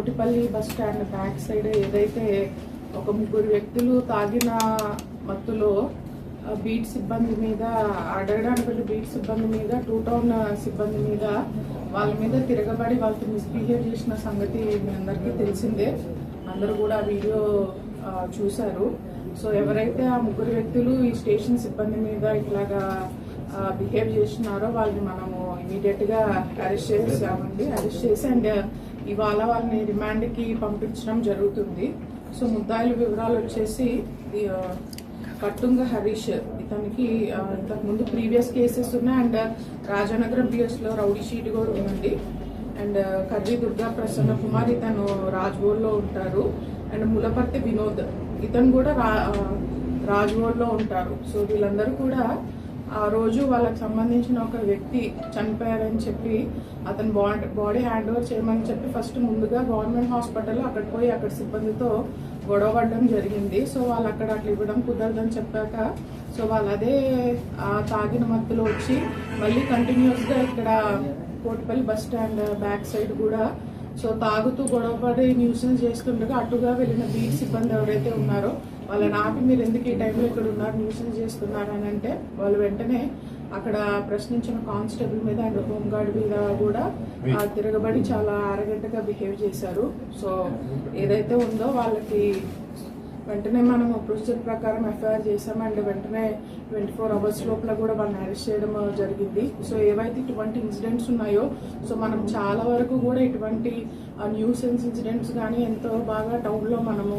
Kotipalli bus stand back side ఏదైతే ఒక ముగ్గురు వ్యక్తులు తాగిన మత్తులో బీట్ సిబ్బంది మీద అడగడానికి వెళ్ళి బీట్ సిబ్బంది మీద టూ టౌన్ సిబ్బంది మీద వాళ్ళ మీద తిరగబడి వాళ్ళకి మిస్బిహేవ్ చేసిన సంగతి మీ అందరికీ తెలిసిందే. అందరూ కూడా వీడియో చూశారు. సో ఎవరైతే ఆ ముగ్గురు వ్యక్తులు ఈ స్టేషన్ సిబ్బంది మీద ఇట్లాగా బిహేవ్ చేస్తున్నారో వాళ్ళని మనము ఇమీడియట్గా అరెస్ట్ చేసామండి అరెస్ట్ చేసి అండ్ ఇవాళ వాళ్ళని రిమాండ్కి పంపించడం జరుగుతుంది. సో ముద్దాయిల వివరాలు వచ్చేసి కట్టుంగ హరీష్ ఇతనికి ఇంతకుముందు ఇంతకు ముందు ప్రీవియస్ కేసెస్ ఉన్నాయి. అండ్ రాజానగరం పిఎస్లో రౌడీ షీట్ కూడా ఉందండి. అండ్ కర్రీ దుర్గా ప్రసన్న కుమార్ ఇతను రాజ్గోల్లో ఉంటారు. అండ్ ములపర్తి వినోద్ ఇతను కూడా రా రాజ్గోల్లో ఉంటారు. సో వీళ్ళందరూ కూడా ఆ రోజు వాళ్ళకి సంబంధించిన ఒక వ్యక్తి చనిపోయారని చెప్పి అతను బాడీ బాడీ హ్యాండ్ ఓవర్ చేయమని చెప్పి ఫస్ట్ ముందుగా గవర్నమెంట్ హాస్పిటల్లో అక్కడ పోయి అక్కడ సిబ్బందితో గొడవ పడడం జరిగింది. సో వాళ్ళు అక్కడ అట్లా ఇవ్వడం కుదరదని చెప్పాక సో వాళ్ళు అదే ఆ తాగిన మత్తులో వచ్చి మళ్ళీ కంటిన్యూస్గా ఇక్కడ Kotipalli bus stand back side కూడా సో తాగుతూ గొడవపడి న్యూసెన్స్ చేస్తుండగా అటుగా వెళ్ళిన బీట్ సిబ్బంది ఎవరైతే ఉన్నారో వాళ్ళని ఆపి మీరు ఎందుకు ఈ టైంలో ఇక్కడ ఉన్నారు న్యూసెన్స్ చేస్తున్నారు అని అంటే వాళ్ళు వెంటనే అక్కడ ప్రశ్నించిన కానిస్టేబుల్ మీద అండ్ హోంగార్డ్ మీద కూడా తిరగబడి చాలా అరగంటగా బిహేవ్ చేశారు. సో ఏదైతే ఉందో వాళ్ళకి వెంటనే మనం ప్రొసీజర్ ప్రకారం ఎఫ్ఐఆర్ చేసాం అండ్ వెంటనే ట్వంటీ ఫోర్ అవర్స్ లోపల కూడా వాళ్ళని అరెస్ట్ చేయడం జరిగింది. సో ఏవైతే ఇటువంటి ఇన్సిడెంట్స్ ఉన్నాయో సో మనం చాలా వరకు కూడా ఇటువంటి న్యూసెన్స్ ఇన్సిడెంట్స్ కానీ ఎంతో బాగా టౌన్లో మనము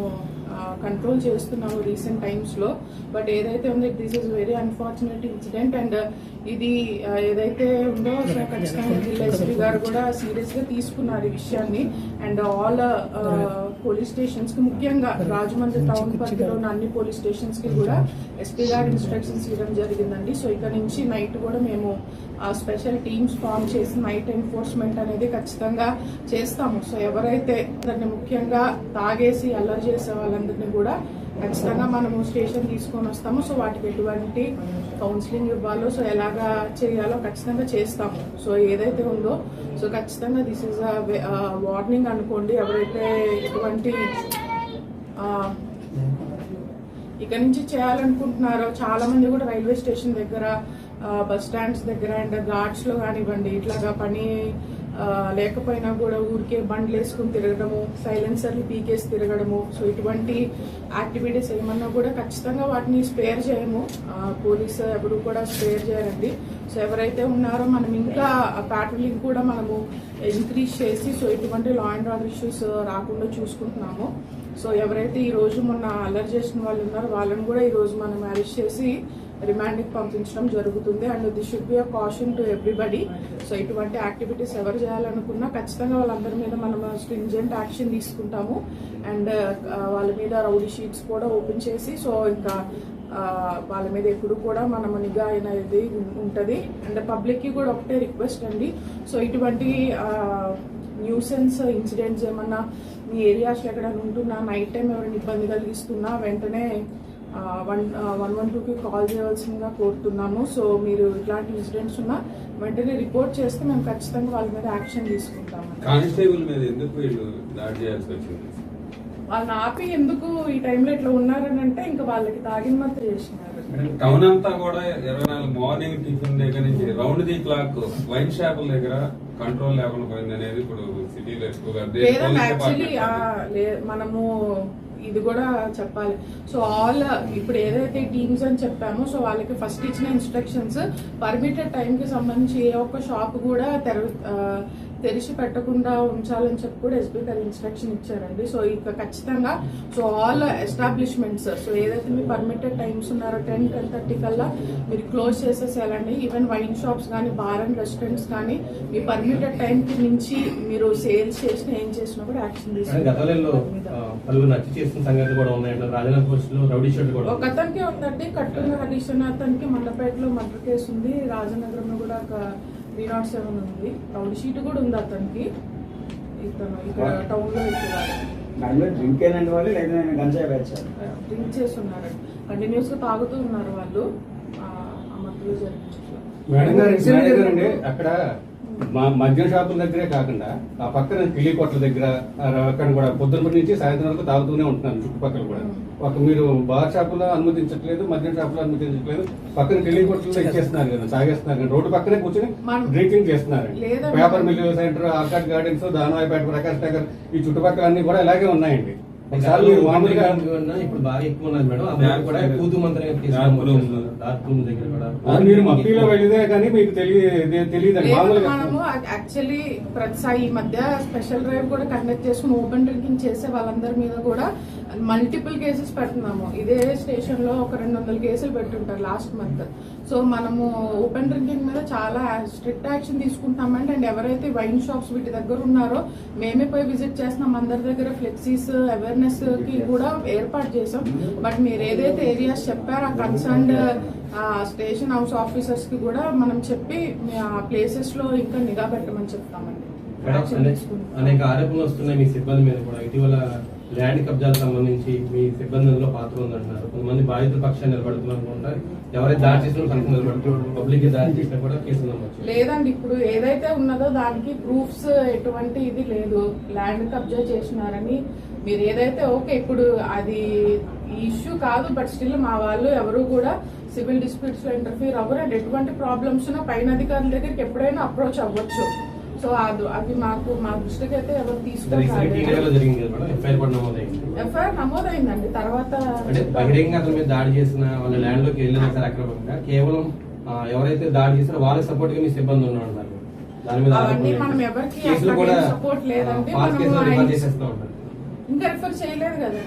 కంట్రోల్ చేస్తున్నాము రీసెంట్ టైమ్స్లో బట్ ఏదైతే ఉందో this is very unfortunate incident and ఇది ఏదైతే ఉందో ఖచ్చితంగా జిల్లా ఎస్పీ గారు కూడా సీరియస్గా తీసుకున్నారు ఈ విషయాన్ని. అండ్ ఆల్ పోలీస్ స్టేషన్స్కి ముఖ్యంగా రాజమండ్రి టౌన్ పరిధిలో ఉన్న అన్ని పోలీస్ స్టేషన్స్కి కూడా ఎస్పీ గారు ఇన్స్ట్రక్షన్స్ ఇవ్వడం జరిగిందండి. సో ఇక్కడ నుంచి నైట్ కూడా మేము స్పెషల్ టీమ్స్ ఫామ్ చేసి నైట్ ఎన్ఫోర్స్మెంట్ అనేది ఖచ్చితంగా చేస్తాము. సో ఎవరైతే దాన్ని ముఖ్యంగా తాగేసి అల్లరి చేసే వాళ్ళందరినీ కూడా ఖచ్చితంగా మనము స్టేషన్ తీసుకొని వస్తాము. సో వాటికి ఎటువంటి కౌన్సిలింగ్ ఇవ్వాలో సో ఎలాగా చేయాలో ఖచ్చితంగా చేస్తాము. సో ఏదైతే ఉందో సో ఖచ్చితంగా దిస్ ఇస్ వార్నింగ్ అనుకోండి. ఎవరైతే ఎటువంటి ఇక నుంచి చేయాలనుకుంటున్నారో చాలా మంది కూడా రైల్వే స్టేషన్ దగ్గర బస్ స్టాండ్స్ దగ్గర అండ్ ఘాట్స్లో కానివ్వండి ఇట్లాగా పని లేకపోయినా కూడా ఊరికే బండ్లు వేసుకుని తిరగడము సైలెన్సర్లు పీకేసి తిరగడము. సో ఇటువంటి యాక్టివిటీస్ ఏమన్నా కూడా ఖచ్చితంగా వాటిని స్పేర్ చేయము. పోలీస్ పోలీసు ఎవరు కూడా స్పేర్ చేయరండి. సో ఎవరైతే ఉన్నారో మనం ఇంకా ప్యాట్రోలింగ్ కూడా మనము ఇంక్రీజ్ చేసి సో ఇటువంటి లా అండ్ ఆర్డర్ ఇష్యూస్ రాకుండా చూసుకుంటున్నాము. సో ఎవరైతే ఈ రోజు మొన్న అల్లరి చేసిన వాళ్ళు ఉన్నారో వాళ్ళని కూడా ఈరోజు మనం అరెస్ట్ చేసి రిమాండ్కి పంపించడం జరుగుతుంది. And this should be a caution to everybody so ఇటువంటి యాక్టివిటీస్ ఎవరు చేయాలనుకున్నా ఖచ్చితంగా వాళ్ళందరి మీద మనం స్ట్రింజెంట్ యాక్షన్ తీసుకుంటాము. అండ్ వాళ్ళ మీద రౌడీ షీట్స్ కూడా ఓపెన్ చేసి సో ఇంకా వాళ్ళ మీద ఎప్పుడు కూడా మనం నిఘా అనేది ఉంటుంది. అండ్ పబ్లిక్కి కూడా ఒకటే రిక్వెస్ట్ అండి. సో ఇటువంటి న్యూసెన్స్ ఇన్సిడెంట్స్ ఏమన్నా మీ ఏరియాస్లో ఎక్కడైనా ఉంటున్నా నైట్ టైం ఎవరైనా ఇబ్బంది కలిగిస్తున్నా వెంటనే వన్ వన్ వన్ టూకి కాల్ చేయవలసిందిగా కోరుతున్నాము. సో మీరు ఇట్లాంటి ఇన్సిడెంట్స్ ఉన్నా వెంటనే రిపోర్ట్ చేస్తే మేము ఖచ్చితంగా వాళ్ళ మీద యాక్షన్ తీసుకుంటాము కానిస్టేబుల్ మీద ఎందుకు వీళ్ళు దాడి చేయాల్సి వచ్చింది? వాళ్ళని ఆపి ఎందుకు ఈ టైంలో ఇట్లా ఉన్నారని అంటే ఇంకా వాళ్ళకి తాగిన మత్తు చేసినారు. టౌన్ అంతా కూడా ఇరవై నాలుగు మార్నింగ్ టిఫిన్ దగ్గర నుంచి రౌండ్ ది క్లాక్ వైన్ షాపుల దగ్గర కంట్రోల్ లేకుండా పోయింది అనేది ఇప్పుడు సిటీలో ఎక్కువగా మనము ఇది కూడా చెప్పాలి. సో ఆల్ ఇప్పుడు ఏదైతే టీమ్స్ అని చెప్పామో సో వాళ్ళకి ఫస్ట్ ఇచ్చిన ఇన్స్ట్రక్షన్స్ పర్మిటెడ్ టైంకి సంబంధించి ఏ ఒక్క షాప్ కూడా తెర తెరిచి పెట్టకుండా ఉంచాలని చెప్పి కూడా ఎస్బీ గారు ఇన్స్ట్రక్షన్ ఇచ్చారండి. సో ఇక ఖచ్చితంగా సో ఆల్ ఎస్టాబ్లిష్మెంట్స్ సో ఏదైతే మీ పర్మిటెడ్ టైమ్స్ ఉన్నారో టెన్ టెన్ థర్టీ కల్లా మీరు క్లోజ్ చేసేసేయాలండి. ఈవెన్ వైన్ షాప్స్ కానీ బార్ అండ్ రెస్టారెంట్స్ కానీ మీ పర్మిటెడ్ టైంకి మించి మీరు సేల్స్ చేసినా ఏం చేసినా కూడా యాక్షన్ కూడా ఒక అతనికి ఉందండి. కట్టున్న హరీశ్వర్ అతనికి మండపేటలో మర్డర్ కేసు ఉంది. రాజనగరంలో కూడా ఒక త్రీ నాట్ సెవెన్ ఉంది. రౌండ్ షీట్ కూడా ఉంది అతనికి. ఇతను ఇక్కడ టౌన్లో ఇక్కడ దాంట్లో డ్రింక్ ఏనండి వాళ్ళు లేదా గంజాయి వేచాను డ్రింక్ చేస్తున్నారండి కంటిన్యూస్గా తాగుతూ ఉన్నారు వాళ్ళు. ఆ, మధ్యలో మేడం గారు అండి అక్కడ మా మద్యం షాపుల దగ్గరే కాకుండా ఆ పక్కన కిళ్ళి కొట్ల దగ్గర అక్కడ కూడా పొద్దున్న నుంచి సాయంత్రం వరకు తాగుతూనే ఉంటున్నారు చుట్టుపక్కల కూడా. ఒక మీరు బార్ షాపులో అనుమతించట్లేదు మద్యం షాపులో అనుమతించట్లేదు పక్కన కిళ్ళి కొట్లలో ఇచ్చేస్తున్నారు కదా తాగేస్తున్నారు కదా రోడ్డు పక్కనే కూర్చొని డ్రింకింగ్ చేస్తున్నారు. Paper mill centre Arcade Gardens Danavaipeta Prakash Nagar ఈ చుట్టుపక్కల అన్ని కూడా ఇలాగే ఉన్నాయండి. ఒకసారి మీరు మామూలుగా ఇప్పుడు బాగా ఎక్కువ ఉన్నది మేడం. ఆ మ్యాప్ కూడా కూతు మంత్రం డార్క్ రూమ్. డార్క్ రూమ్ దగ్గర కూడా. ఆ, మీరు మఫ్టీలో వెళ్ళితే కానీ మీకు తెలియదు తెలియదు లేదు మామూలుగా. మనము యాక్చువల్లీ ప్రతిసారి ఈ మధ్య స్పెషల్ డ్రైవ్ కూడా కండక్ట్ చేసుకుని ఓపెన్ డ్రింకింగ్ చేసే వాళ్ళందరి మీద కూడా మల్టిపుల్ కేసెస్ పెడుతున్నాము. ఇదే స్టేషన్లో ఒక రెండు వందల కేసులు పెట్టుంటారు లాస్ట్ మంత్. సో మనము ఓపెన్ డ్రింకింగ్ మీద చాలా స్ట్రిక్ట్ యాక్షన్ తీసుకుంటామండి అండ్ ఎవరైతే వైన్ షాప్స్ వీటి దగ్గర ఉన్నారో మేమే పోయి విజిట్ చేస్తున్నాం. అందరి దగ్గర ఫ్లెక్సీస్ అవేర్నెస్ కి కూడా ఏర్పాటు చేసాం బట్ మీరు ఏదైతే ఏరియాస్ చెప్పారో ఆ కన్సర్న్డ్ స్టేషన్ హౌస్ ఆఫీసర్స్కి కూడా మనం చెప్పి ప్లేసెస్లో ఇంకా నిఘా పెట్టమని చెప్తామండి. అనేక ఆరోపణలు వస్తున్నాయి మీ సిబ్బంది మీద కూడా. ఇటీవల ల్యాండ్ కబ్జాలకు సంబంధించి మీ సిబ్బందిలో పాత్ర ఉందంటున్నారు. కొంతమంది బాధితుల పక్షాన్ని నిలబడుతున్నారు అనుకుంటారు ఎవరైతే దాడి చేసిన నిలబడుతున్నారు. పబ్లిక్ దాడి చేసినా కూడా కేసు నమోదు లేదండి ఇప్పుడు ఏదైతే ఉన్నదో దానికి ప్రూఫ్స్ ఎటువంటి ఇది లేదు. ల్యాండ్ కబ్జా చేసినారని మీరు ఏదైతే ఓకే ఇప్పుడు అది ఇష్యూ కాదు బట్ స్టిల్ మా వాళ్ళు ఎవరు కూడా సివిల్ డిస్ప్యూట్స్లో ఇంటర్ఫీర్ అవ్వరు అండ్ ఎటువంటి ప్రాబ్లమ్స్ పైన అధికారుల దగ్గరికి ఎప్పుడైనా అప్రోచ్ అవ్వచ్చు. సో అది అది మాకు మా దృష్టికి అయితే ఎవరు మేడం? ఎఫ్ఐఆర్ నమోదైందండి. తర్వాత అంటే బహిరంగ అతని మీద దాడి చేసిన వాళ్ళ ల్యాండ్లోకి వెళ్ళిన సరే అక్రమంగా కేవలం ఎవరైతే దాడి చేసినా వాళ్ళకి సపోర్ట్గా మీ సిబ్బంది ఉన్నారు దాని మీద అవన్నీ మనం? ఎవరికి చేసేస్తూ ఉంటారు. ఇంకా రిఫర్ చేయలేదు కదా.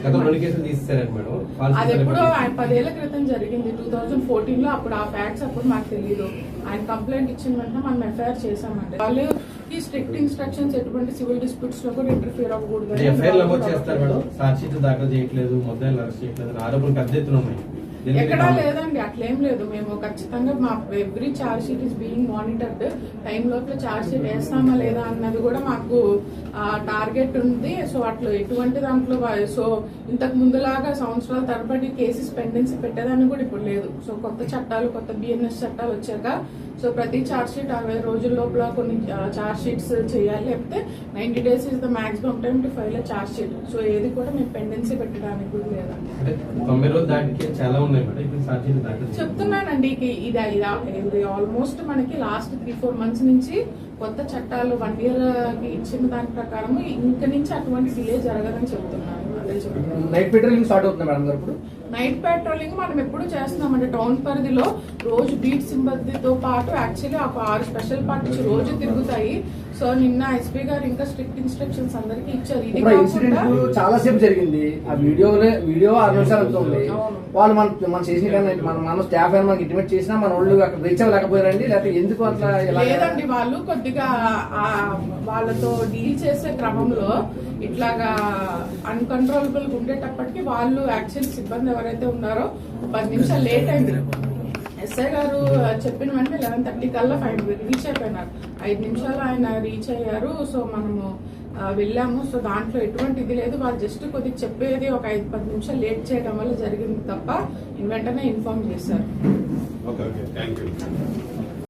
అది ఎప్పుడో ఆయన పదేళ్ళ క్రితం జరిగింది. టూ థౌజండ్ ఫోర్టీన్లో అప్పుడు ఆ ఫ్యాక్ట్స్ అప్పుడు మాకు తెలియదు ఆయన కంప్లైంట్ ఇచ్చిన వెంటనే మనం ఎఫ్ఐఆర్ చేసామండి వాళ్ళు ఈ స్ట్రిక్ట్ ఇన్స్ట్రక్షన్స్ ఎటువంటి సివిల్ డిస్ప్యూట్స్లో కూడా ఇంటర్ఫియర్ అవ్వకూడదు. ఎఫ్ఐఆర్ నమోదు చేస్తారు మేడం. షీట్ దాఖలు చేయట్లేదు ముద్దాయిలు అరెస్ట్ చేయట్లేదు ఆరోపణలు పెద్ద ఎత్తున ఉన్నాయి. ఎక్కడా. లేదండి అట్లేం లేదు. మేము ఖచ్చితంగా మా every charge sheet is being monitored time లోపల చార్జ్ షీట్ వేస్తామా లేదా అన్నది కూడా మాకు టార్గెట్ ఉంది. సో అట్లా ఎటువంటి దాంట్లో సో ఇంతకు ముందులాగా సంవత్సరాల తరబడి కేసెస్ పెండెన్సీ పెట్టేదాన్ని కూడా ఇప్పుడు లేదు. సో కొత్త చట్టాలు కొత్త బిఎన్ఎస్ చట్టాలు వచ్చాక సో ప్రతి చార్జ్ షీట్ అరవై రోజుల లోపల కొన్ని చార్జ్ షీట్స్ చేయాలి లేకపోతే ninety days is the maximum time to file charge sheet so ఏది కూడా మేము పెండెన్సీ పెట్టడానికి కూడా లేదండి. చాలా ఉన్నాయి ఛార్జ్. చెప్తున్నానండి ఇది ఇది ఆల్మోస్ట్ మనకి లాస్ట్ త్రీ ఫోర్ మంత్స్ నుంచి కొత్త చట్టాలు వన్ ఇయర్కి ఇచ్చిన దాని ప్రకారం ఇంక నుంచి అటువంటి డిలే జరగదని చెప్తున్నాను. అదే చెప్తున్నాను. నైట్ పెట్రోలింగ్ స్టార్ట్ అవుతుంది మేడం గారు ఇప్పుడు? నైట్ పెట్రోలింగ్ మనం ఎప్పుడు చేస్తున్నామంటే టౌన్ పరిధిలో రోజు బీట్ సిబ్బందితో పాటు యాక్చువల్లీ ఒక ఆరు స్పెషల్ పార్టీస్ రోజు తిరుగుతాయి. సో నిన్న ఎస్పీ గారు ఇంకా స్ట్రిక్ట్ ఇన్స్ట్రక్షన్స్ అందరికి ఇచ్చారు. ఇది చాలా సేపు జరిగింది. ఆ వీడియోలో వీడియో ఆరు నిమిషాలు అవుతుంది. వాళ్ళు మన మన చేసిన కానీ మన మన స్టాఫ్ అయినా మనకి ఇంటిమేట్ చేసినా మన వాళ్ళు అక్కడ రీచ్ అవ్వలేకపోయారండి లేకపోతే ఎందుకు అట్లా లేదండి వాళ్ళు కొద్దిగా వాళ్ళతో డీల్ చేసే క్రమంలో ఇట్లాగా అన్కంట్రోలబుల్ ఉండేటప్పటికి వాళ్ళు యాక్చువల్ సిబ్బంది ఎవరైతే ఉన్నారో పది నిమిషాలు లేట్ అయింది. ఎస్ఐ గారు చెప్పిన వెంటనే లెవెన్ థర్టీ కల్లా ఫైవ్ రీచ్ అయిపోయినారు. ఐదు నిమిషాలు ఆయన రీచ్ అయ్యారు. సో మనము వెళ్ళాము. సో దాంట్లో ఎటువంటి ఇది లేదు. వాళ్ళు జస్ట్ కొద్దిగా చెప్పేది ఒక ఐదు పది నిమిషాలు లేట్ చేయడం వల్ల జరిగింది తప్ప వెంటనే ఇన్ఫార్మ్ చేశారు. Okay okay thank you